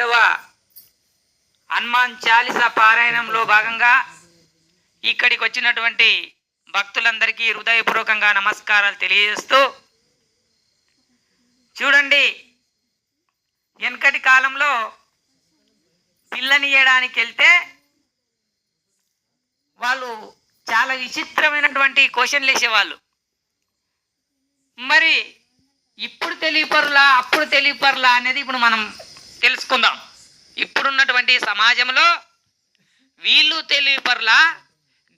ఏడవ హనుమాన్ చాలీస పారాయణంలో భాగంగా ఇక్కడికి వచ్చినటువంటి భక్తులందరికీ హృదయపూర్వకంగా నమస్కారాలు తెలియజేస్తూ చూడండి వెనకటి కాలంలో పిల్లనియడానికి వెళ్తే వాళ్ళు చాలా విచిత్రమైనటువంటి క్వశ్చన్లు వేసేవాళ్ళు. మరి ఇప్పుడు తెలియపరులా అప్పుడు తెలియపరులా అనేది ఇప్పుడు మనం తెలుసుకుందాం. ఇప్పుడున్నటువంటి సమాజంలో వీళ్ళు తెలివిపర్లా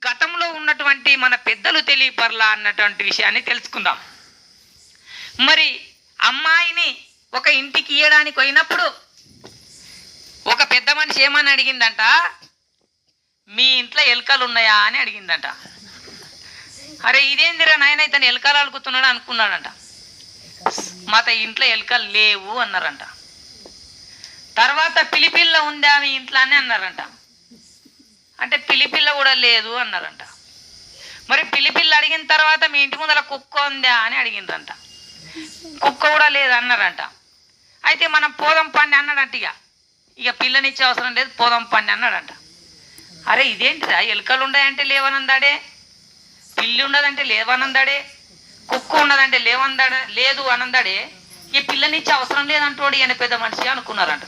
గతంలో ఉన్నటువంటి మన పెద్దలు తెలివిపర్లా అన్నటువంటి విషయాన్ని తెలుసుకుందాం. మరి అమ్మాయిని ఒక ఇంటికి ఇయ్యడానికి పోయినప్పుడు ఒక పెద్ద మనిషి ఏమని అడిగిందంట? మీ ఇంట్లో ఎలుకలు ఉన్నాయా అని అడిగిందంట. అరే ఇదేందిరా నాయన ఇతను ఎలుకలు అలుకుతున్నాడు అనుకున్నాడంట. మాత ఇంట్లో ఎలుకలు లేవు అన్నారంట. తర్వాత పిలిపిల్ల ఉందా మీ ఇంట్లో అని అన్నారంట. అంటే పిలిపిల్ల కూడా లేదు అన్నారంట. మరి పిలిపిల్ల అడిగిన తర్వాత మీ ఇంటి ముందర కుక్క ఉందా అని అడిగిండ్రంట కుక్క కూడా లేదు అన్నారంట. అయితే మనం పోదాం పండి అన్నాడంట ఇక. ఇక పిల్లనిచ్చే అవసరం లేదు పోదాం పండి అన్నాడంట. అరే ఇదేంటిరా ఎలుకలు ఉన్నాయంటే లేవనందాడే? పిల్లి ఉండదంటే లేవనందాడే? కుక్క ఉన్నదంటే లేవందాడే లేదు అనందాడే? ఈ పిల్లనిచ్చే అవసరం లేదంటోడు ఈయన పెద్ద మనిషి అనుకున్నారంట.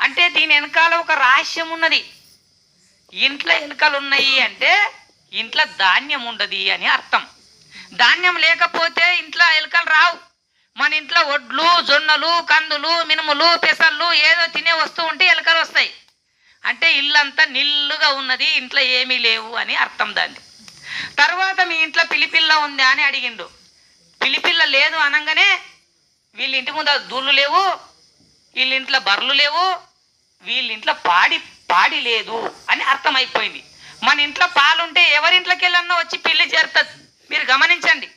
అంటే దీని వెనకాల ఒక రహస్యం ఉన్నది. ఇంట్లో ఎలుకలు ఉన్నాయి అంటే ఇంట్లో ధాన్యం ఉండదు అని అర్థం. ధాన్యం లేకపోతే ఇంట్లో ఎలుకలు రావు. మన ఇంట్లో వడ్లు జొన్నలు కందులు మినుములు పెసర్లు ఏదో తినే వస్తువు ఉంటే ఎలుకలు వస్తాయి. అంటే ఇల్లంతా నిల్లుగా ఉన్నది ఇంట్లో ఏమీ లేవు అని అర్థం దాన్ని. తర్వాత మీ ఇంట్లో పిలిపిల్ల ఉందా అని అడిగిండు. పిలిపిల్ల లేదు అనగానే వీళ్ళ ఇంటి ముందు దూళ్ళు లేవు వీళ్ళ ఇంట్లో బర్రెలు లేవు వీళ్ళ ఇంట్లో పాడి పాడి లేదు అని అర్థమైపోయింది. మన ఇంట్లో పాలుంటే ఎవరింట్లోకి వెళ్ళన్నా వచ్చి పిల్లి చేరుతుంది. మీరు గమనించండి.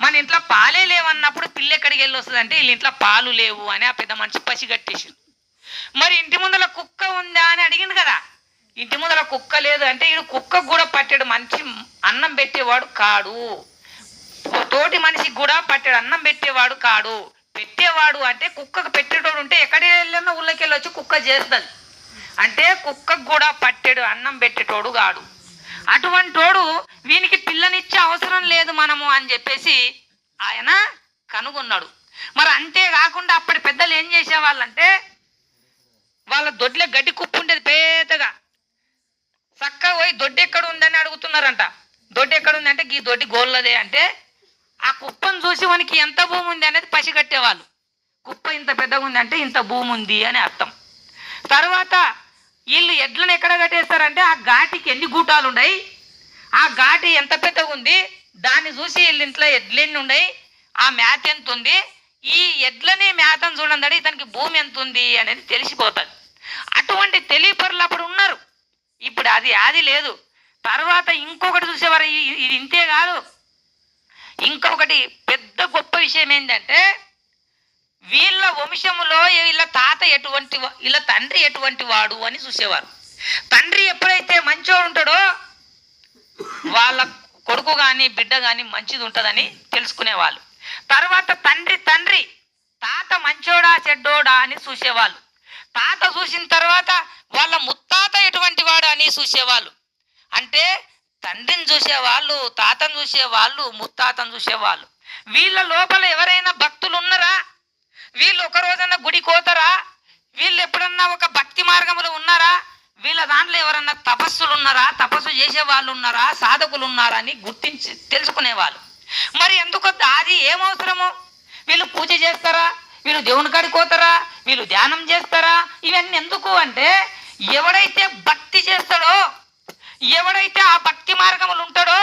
మన ఇంట్లో పాలే లేవన్నప్పుడు పిల్లి ఎక్కడికి వెళ్ళి వస్తుంది అంటే వీళ్ళ ఇంట్లో పాలు లేవు అని ఆ పెద్ద మనిషి పసిగట్టేసింది మరి ఇంటి ముందర కుక్క ఉందా అని అడిగింది కదా. ఇంటి ముందర కుక్క లేదు అంటే ఈడు కుక్క కూడా పట్టాడు. మంచి అన్నం పెట్టేవాడు కాడు. తోటి మనిషికి కూడా పట్టాడు. అన్నం పెట్టేవాడు కాడు. పెట్టేవాడు అంటే కుక్కకు పెట్టేటోడు ఉంటే ఎక్కడ వెళ్ళినా ఊళ్ళకి వెళ్ళి వచ్చి కుక్క చేస్తుంది. అంటే కుక్కకు కూడా పట్టెడు అన్నం పెట్టేటోడు కాడు. అటువంటోడు వీనికి పిల్లనిచ్చే అవసరం లేదు మనము అని చెప్పేసి ఆయన కనుగొన్నాడు. మరి అంతే కాకుండా అప్పటి పెద్దలు ఏం చేసేవాళ్ళంటే వాళ్ళ దొడ్లే గడ్డి కుప్పు ఉండేది పేదగా చక్కగా పోయి దొడ్డి ఎక్కడ ఉందని అడుగుతున్నారంట. దొడ్డి ఎక్కడ ఉంది అంటే ఈ దొడ్డి గోళ్ళదే అంటే ఆ కుప్పను చూసి మనకి ఎంత భూమి ఉంది అనేది పసిగట్టేవాళ్ళు. కుప్ప ఇంత పెద్దగా ఉంది అంటే ఇంత భూమి ఉంది అని అర్థం. తర్వాత వీళ్ళు ఎడ్లను ఎక్కడ కట్టేస్తారంటే ఆ ఘాటికి ఎన్ని గూటాలు ఉన్నాయి? ఆ ఘాటి ఎంత పెద్దగా ఉంది? దాన్ని చూసి వీళ్ళ ఇంట్లో ఎడ్లెన్ని ఉన్నాయి? ఆ మేత ఎంత ఉంది? ఈ ఎడ్లని మేతను చూడండి ఇతనికి భూమి ఎంత ఉంది అనేది తెలిసిపోతుంది. అటువంటి తెలియపరులు అప్పుడు ఉన్నారు. ఇప్పుడు అది అది లేదు. తర్వాత ఇంకొకటి చూసేవారు ఇది ఇంతే కాదు. ఇంకొకటి పెద్ద గొప్ప విషయం ఏంటంటే వీళ్ళ వంశములో వీళ్ళ తాత ఎటువంటి వీళ్ళ తండ్రి ఎటువంటి వాడు అని చూసేవారు. తండ్రి ఎప్పుడైతే మంచోడు ఉంటాడో వాళ్ళ కొడుకు కానీ బిడ్డ కానీ మంచిది ఉంటుందని తెలుసుకునేవాళ్ళు. తర్వాత తండ్రి తండ్రి తాత మంచోడా చెడ్డోడా అని చూసేవాళ్ళు. తాత చూసిన తర్వాత వాళ్ళ ముత్తాత ఎటువంటి వాడు అని చూసేవాళ్ళు. అంటే తండ్రిని చూసేవాళ్ళు తాతను చూసేవాళ్ళు ముత్తాతను చూసేవాళ్ళు. వీళ్ళ లోపల ఎవరైనా భక్తులు ఉన్నారా? వీళ్ళు ఒక రోజన్నా గుడి కోతరా? వీళ్ళు ఎప్పుడన్నా ఒక భక్తి మార్గంలో ఉన్నారా? వీళ్ళ దాంట్లో ఎవరన్నా తపస్సులు ఉన్నారా? తపస్సు చేసే వాళ్ళు ఉన్నారా? సాధకులు ఉన్నారా అని గుర్తించి తెలుసుకునేవాళ్ళు. మరి ఎందుకు అది ఏమవసరము? వీళ్ళు పూజ చేస్తారా? వీళ్ళు దేవుని కాడికి పోతారా? వీళ్ళు ధ్యానం చేస్తారా? ఇవన్నీ ఎందుకు అంటే ఎవడైతే భక్తి చేస్తాడో ఎవడైతే ఆ భక్తి మార్గములు ఉంటాడో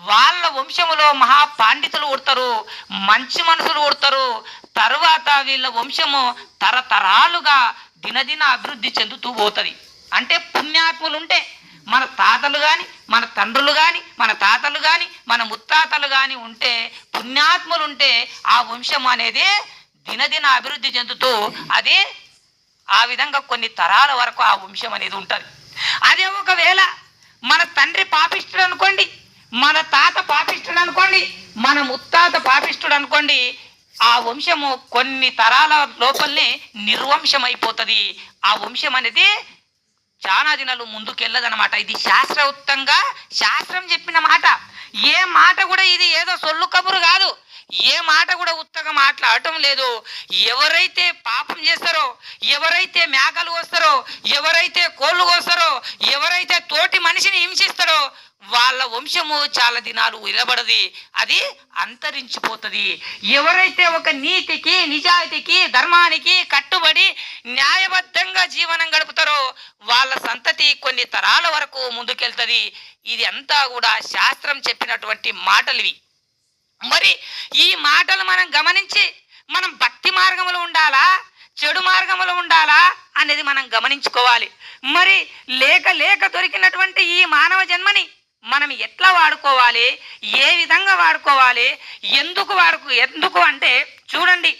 వాళ్ళ వంశములో మహా పాండితులు ఉడతారు మంచి మనుషులు ఉడతారు తరువాత వీళ్ళ వంశము తరతరాలుగా దినదిన అభివృద్ధి చెందుతూ పోతుంది. అంటే పుణ్యాత్ములు ఉంటే మన తాతలు కానీ మన తండ్రులు కానీ మన తాతలు కానీ మన ముత్తాతలు కానీ ఉంటే పుణ్యాత్ములు ఉంటే ఆ వంశం అనేది దినదిన అభివృద్ధి చెందుతూ అది ఆ విధంగా కొన్ని తరాల వరకు ఆ వంశం అనేది ఉంటుంది. అదే ఒకవేళ మన తండ్రి పాపిష్ఠుడు అనుకోండి మన తాత పాపిష్ఠుడు అనుకోండి మన ముత్తాత పాపిష్టుడు అనుకోండి ఆ వంశము కొన్ని తరాల లోపలనే నిర్వంశం అయిపోతుంది ఆ వంశం అనేది చాలా దినాలు ముందుకెళ్ళదనమాట ఇది శాస్త్రవృత్తంగా శాస్త్రం చెప్పిన మాట. ఏ మాట కూడా ఇది ఏదో సొల్లు కబురు కాదు. ఏ మాట కూడా ఉత్తగా మాట్లాడటం లేదు. ఎవరైతే పాపం చేస్తారో ఎవరైతే మేకలు వస్తారో ఎవరైతే కోళ్ళు కోస్తారో ఎవరైతే తోటి మనిషిని హింసిస్తారో వాళ్ళ వంశము చాలా దినాలు నిలబడది అది అంతరించిపోతుంది. ఎవరైతే ఒక నీతికి నిజాయితీకి ధర్మానికి కట్టుబడి న్యాయబద్ధంగా జీవనం గడుపుతారో వాళ్ళ సంతతి కొన్ని తరాల వరకు ముందుకెళ్తుంది. ఇది అంతా కూడా శాస్త్రం చెప్పినటువంటి మాటలు ఇవి. మరి ఈ మాటలు మనం గమనించి మనం భక్తి మార్గంలో ఉండాలా? చెడు మార్గంలో ఉండాలా? అనేది మనం గమనించుకోవాలి. మరి లేక లేక దొరికినటువంటి ఈ మానవ జన్మని మనం ఎట్లా వాడుకోవాలి? ఏ విధంగా వాడుకోవాలి? ఎందుకు వాడుకు ఎందుకు అంటే చూడండి.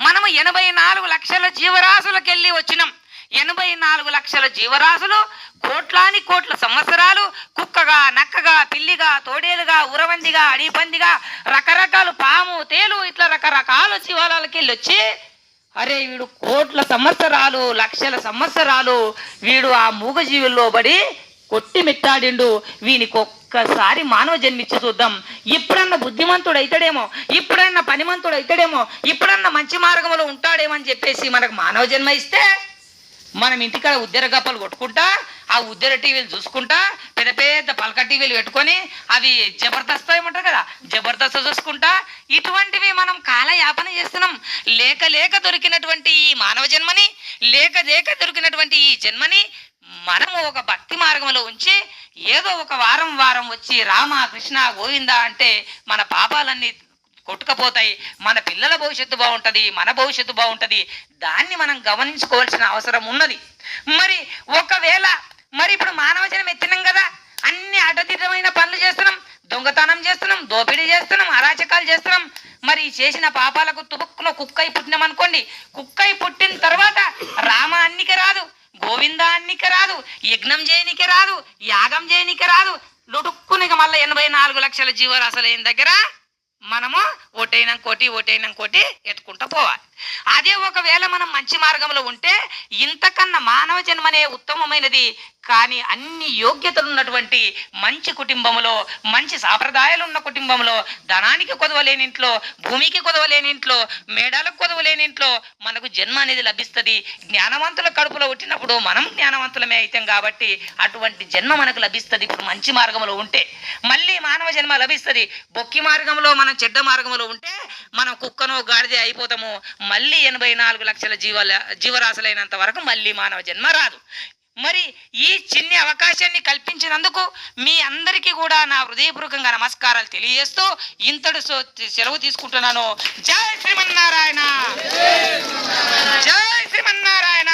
మనము ఎనభై నాలుగు లక్షల జీవరాశులకు వెళ్ళి వచ్చినాం. ఎనభై నాలుగు లక్షల జీవరాశులు కోట్లాని కోట్ల సంవత్సరాలు కుక్కగా నక్కగా పిల్లిగా తోడేలుగా ఉరవందిగా అడిపందిగా రకరకాల పాము తేలు ఇట్లా రకరకాల జీవాలకి వెళ్ళి వచ్చి అరే వీడు కోట్ల సంవత్సరాలు లక్షల సంవత్సరాలు వీడు ఆ మూగజీవుల్లో పడి కొట్టి మెట్టాడిండు. వీనికి ఒక్కసారి మానవ జన్మిచ్చి చూద్దాం. ఇప్పుడన్నా బుద్ధిమంతుడు అవుతాడేమో ఇప్పుడన్నా పనిమంతుడు అవుతాడేమో ఇప్పుడన్నా మంచి మార్గంలో ఉంటాడేమో అని చెప్పేసి మనకు మానవ జన్మ ఇస్తే మనం ఇంటికాడ ఉద్దెర గప్పలు కొట్టుకుంటా ఆ ఉద్దర టీవీలు చూసుకుంటా పెద్ద పెద్ద పలక టీవీలు పెట్టుకొని అవి జబర్దస్త్ ఏమంటారు కదా జబర్దస్త్ చూసుకుంటా ఇటువంటివి మనం కాలయాపన చేస్తున్నాం. లేక లేక దొరికినటువంటి ఈ మానవ జన్మని లేక లేక దొరికినటువంటి ఈ జన్మని మనము ఒక భక్తి మార్గంలో ఉంచి ఏదో ఒక వారం వారం వచ్చి రామ కృష్ణ గోవింద అంటే మన పాపాలన్నీ కొట్టుకపోతాయి. మన పిల్లల భవిష్యత్తు బాగుంటుంది మన భవిష్యత్తు బాగుంటుంది. దాన్ని మనం గమనించుకోవాల్సిన అవసరం ఉన్నది. మరి ఒకవేళ మరి ఇప్పుడు మానవ జనం ఎత్తినాం కదా. అన్ని అడ్డదిడ్డమైన పనులు చేస్తున్నాం. దొంగతనం చేస్తున్నాం దోపిడీ చేస్తున్నాం అరాచకాలు చేస్తున్నాం. మరి చేసిన పాపాలకు తుబుక్కున కుక్కై పుట్టినాం అనుకోండి. కుక్కై పుట్టిన తర్వాత రామ అన్నికి రాదు గోవింద అన్నికి రాదు యజ్ఞం చేయనికి రాదు యాగం చేయనికి రాదు. లుడుక్కునిక మళ్ళీ ఎనభై నాలుగు లక్షల జీవరాశులు అయిన దగ్గర? మనము ఓటైనా కోటి ఓటైనా కోటి ఎత్తుకుంటూ పోవాలి. అదే ఒకవేళ మనం మంచి మార్గంలో ఉంటే ఇంతకన్నా మానవ జన్మనే ఉత్తమమైనది కానీ అన్ని యోగ్యతలు ఉన్నటువంటి మంచి కుటుంబంలో మంచి సాంప్రదాయాలు ఉన్న కుటుంబంలో ధనానికి కొదవలేని ఇంట్లో భూమికి కొదవలేని ఇంట్లో మేడాలకు కొదవలేని ఇంట్లో మనకు జన్మ అనేది లభిస్తుంది. జ్ఞానవంతుల కడుపులో పుట్టినప్పుడు మనం జ్ఞానవంతులమే అవుతాం కాబట్టి అటువంటి జన్మ మనకు లభిస్తుంది. ఇప్పుడు మంచి మార్గంలో ఉంటే మళ్ళీ మానవ జన్మ లభిస్తుంది. బొక్కి మార్గంలో మనం చెడ్డ మార్గంలో ఉంటే మనం కుక్కనో గాడిదే అయిపోతాము. మళ్ళీ ఎనభై నాలుగు లక్షల జీవ జీవరాశులైనంత వరకు మళ్ళీ మానవ జన్మ రాదు. మరి ఈ చిన్ని అవకాశాన్ని కల్పించినందుకు మీ అందరికీ కూడా నా హృదయపూర్వకంగా నమస్కారాలు తెలియజేస్తూ ఇంతటి సెలవు తీసుకుంటున్నాను. జై శ్రీమన్నారాయణ! జై శ్రీమన్నారాయణ!